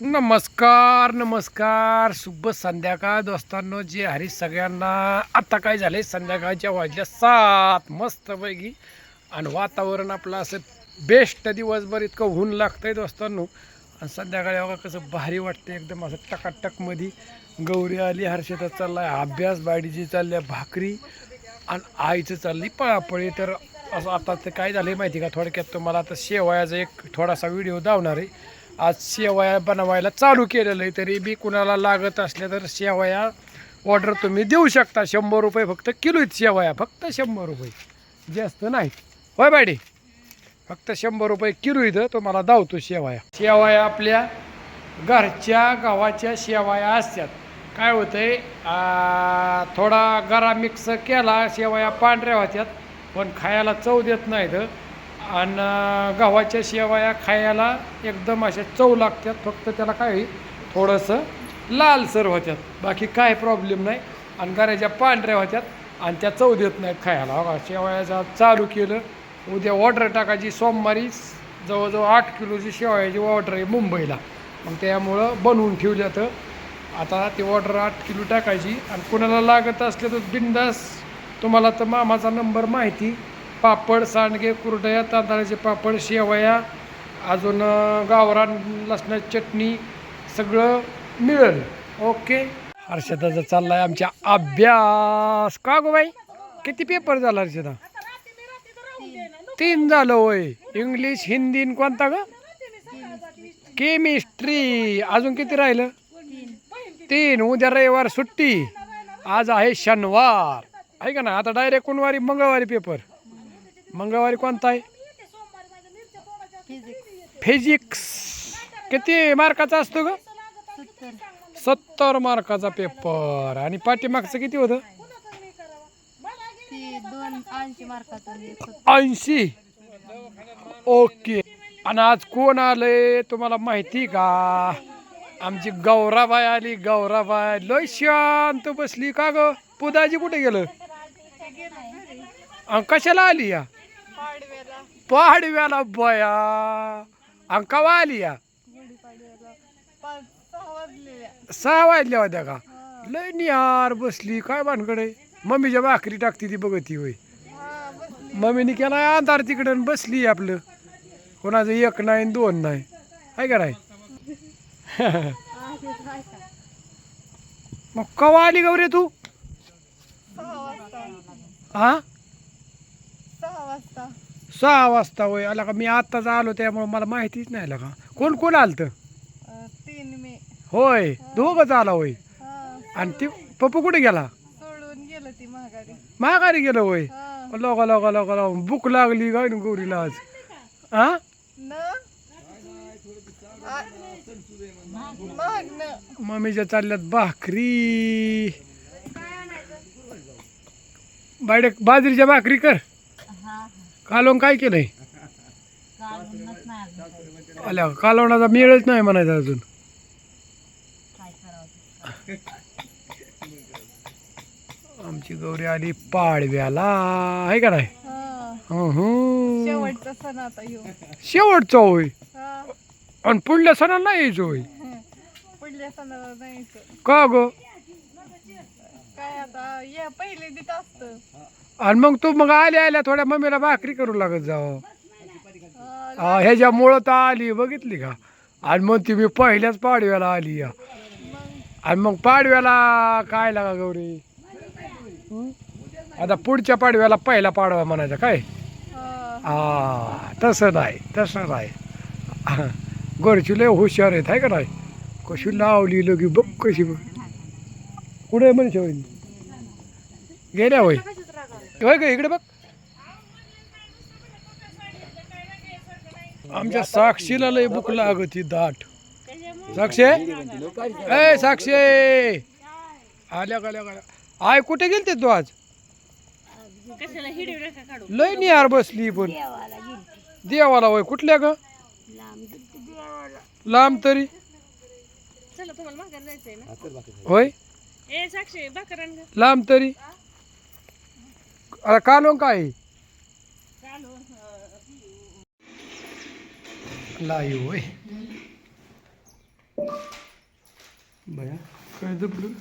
नमस्कार नमस्कार. शुभ संध्याकाळ दोस्तांनो. जे हरी सगळ्यांना आता काय झाले संध्याकाळच्या वाजल्या सात. मस्तपैकी आणि वातावरण आपलं असं बेस्ट दिवसभर इतकं ऊन लागतंय दोस्तांनो. आणि संध्याकाळी बघा कसं भारी वाटतं एकदम असं टकाटकमध्ये गौरी आली हर्षदा आहे अभ्यास बाडीची चालल्या भाकरी आणि आईचं चालली पळापळी तर असं आता ते काय झालं माहिती का? थोडक्यात तुम्हाला आता शेवयाचा एक थोडासा व्हिडिओ धावणार आहे. आज शेवया बनवायला चालू केलेलं आहे. तरी बी कुणाला लागत असल्या तर शेवया ऑर्डर तुम्ही देऊ शकता. शंभर रुपये फक्त किलो आहेत शेवया. फक्त शंभर रुपये. जास्त नाही होय बायडे? फक्त शंभर रुपये किलो इथं तुम्हाला धावतो शेवाया. शेवाया आपल्या घरच्या गव्हाच्या शेवाया असतात. काय होतंय? थोडा गरा मिक्स केला शेवाया पांढऱ्या होत्यात. पण खायला चव देत नाहीत. आणि गव्हाच्या शेवया खायला एकदम अशा चव लागतात फक्त त्याला काय होईल थोडंसं लालसर होत्यात बाकी काय प्रॉब्लेम नाही. आणि गऱ्याच्या पांढऱ्या होत्यात आणि त्या चव देत नाहीत खायला. बघा शेवयाचा चालू केलं. उद्या ऑर्डर टाकायची सोमवारी. जवळजवळ आठ किलोची शेवयाची ऑर्डर आहे मुंबईला. मग त्यामुळं बनवून ठेवल्या तर आता ती ऑर्डर आठ किलो टाकायची. आणि कोणाला लागत असले तर बिंदास तुम्हाला तर मामाचा नंबर माहिती. पापड सांडगे कुरडया तांदळाचे पापड शेवया अजून गावरान लसणाची चटणी सगळं मिळेल. ओके? हर्षदाचा चाललाय आमच्या अभ्यास. का गो बाई? किती पेपर झाला हर्षदा? तीन झालं होय. इंग्लिश हिंदी कोणता ग? केमिस्ट्री अजून किती राहिलं? तीन. उद्या रविवार सुट्टी. आज आहे शनिवार. आहे का ना आता डायरेक्ट कोणवारी मंगळवारी पेपर मंगळवारी कोणता आहे? फिजिक्स किती मार्काचा असतो ग? सत्तर मार्काचा पेपर आणि पाठीमागचं किती होतं? ऐंशी. ओके आणि आज कोण आलंय तुम्हाला माहिती का? आमची गौराबाई आली. गौराबाई लय शांत बसली का ग? पुदाजी कुठे गेलं? कशाला आली या? पाडव्याला बया. अन कवा आली या? सहा वाजल्या होत्या का? लय निहार बसली. काय भानकडे मम्मीच्या भाकरी टाकती ती बघती होय. मम्मीने केला अंधार तिकडं बसली आपलं. कोणाचं एक नाही दोन नाही. आहे का नाही? मग कवा आली गौरे तू? हा? सहा वाजता. सहा वाजता होय आला का? मी आत्ताच आलो त्यामुळे मला माहितीच नाही आला का? कोण कोण आलं अं, तीन मे. होय दोघंच आला होय. हा आणि ती पप्पू कुठे गेला? सोडून गेलं ती महागारी महागारी गेलं होय? हा. लोका लोका लोका लोका भूक लागली काय ना गौरीला आज? हा न? आ- महाग न मम्मीच्या चालल्यात भाकरी. बायडे बाजरीच्या भाकरी कर. कालवण काय केलंय? आल्या कालवणाचा मेळच नाही म्हणायचा अजून. आमची गौरी आली पाडव्याला. आहे का नाही. शेवटचा सण आता येऊ. शेवटचा होय? आणि पुढल्या सणाला नाही यायचं होय? पुढल्या सणाला जायचं का ग? काय आता या पहिले दित असतं. आणि मग तू मग आल्या आल्या थोड्या मम्मीला भाकरी करू लागत जावं. ह्याच्या हा, ह्याच्यामुळं तर आली बघितली का? आणि मग ती मी पहिल्याच पाडव्याला आली या. आणि मग पाडव्याला काय लागा गौरी? आता पुढच्या पाडव्याला पहिला पाडवा म्हणायचा काय? हा तसं नाही तसं नाही. हा, गोरची लय हुशार आहेत आहे का नाही? कशी लावली लगी बघ कशी बघ. कुठे म्हणजे होईल गेल्या होय? होय का इकडे बघ. आमच्या साक्षीला लय भूक लागत ही दाट. साक्षी? ए साक्षी! आल्या आल्या आल्या आय कुठे गेलते तू आज? लय निहार बसली पण. देवाला होय कुठल्या ग? लांब तरी. चला तुम्हाला भाकर जायचंय ना होय ए साक्षी भाकर आण गं. लांब तरी अरे कालवण काय आहे? चालू लाईव होय बया काय जपलं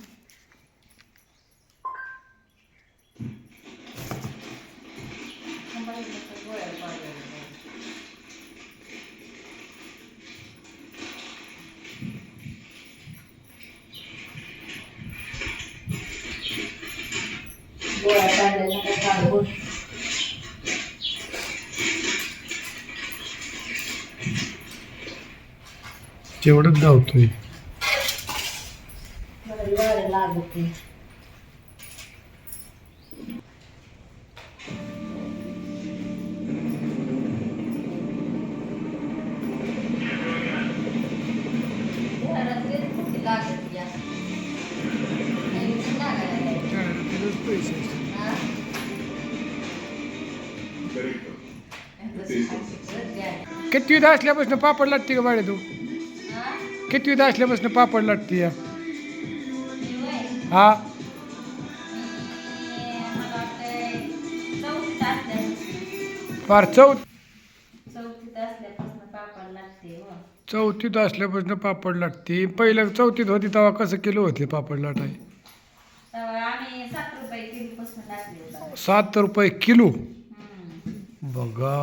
गोळ्या काढल्या काय तेवढंच धावतोय. पैसे किती असल्यापासून पापड लागते का बाळे तू? कितवीत असल्यापासून पापड लाटते या हा. फार चौ चौथीत असल्यापासून पापड लागते चौथीत लाटते. पहिल्या चौथीत होती तेव्हा कसं किलो होते पापड लाटाय? सात रुपये किलो. बघा.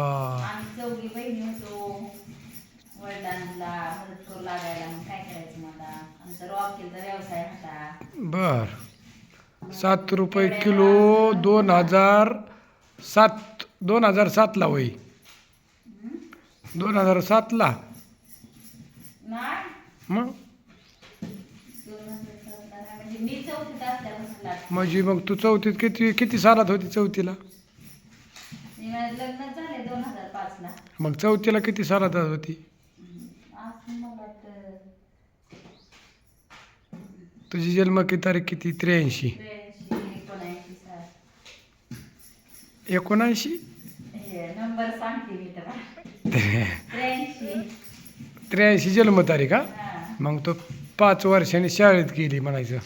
वडिलांना मदत करू लागायला. मग काय करायचं मला आमचा रॉकेलचा व्यवसाय होता. बर. सात रुपये किलो दोन हजार सात दोन हजार सातला वय दोन हजार सातला. मग. म्हणजे म्हणजे मग तू चौथीत किती किती सालात होती चौथीला? मग चौथीला किती सालात होती? तुझी जन्म की तारीख किती? त्र्याऐंशी. एकोणऐंशी त्र्याऐंशी. जन्मतारीख हा? मग तो पाच वर्षांनी शाळेत गेली म्हणायचं.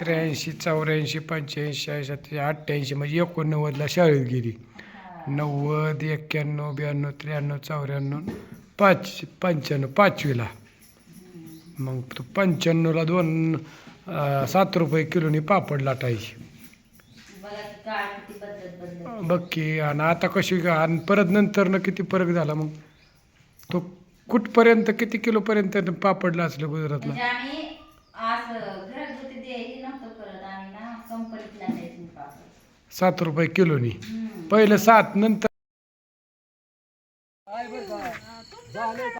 त्र्याऐंशी चौऱ्याऐंशी पंच्याऐंशी शहाऐंशी अठ्ठ्याऐंशी म्हणजे एकोणनव्वदला शाळेत गेली. नव्वद एक्क्याण्णव ब्याण्णव त्र्याण्णव चौऱ्याण्णव पाच पंच्याण्णव पाचवीला. मग तो पंच्याण्णवला दोन सात रुपये किलोनी पापड लाटायची. बघा की आणि आता कशी आणि परत नंतरनं किती फरक झाला मग? तो कुठपर्यंत किती किलोपर्यंत पापडला असलं गुजरातला? म्हणजे सात रुपये किलोनी. पहिलं सात नंतर 안에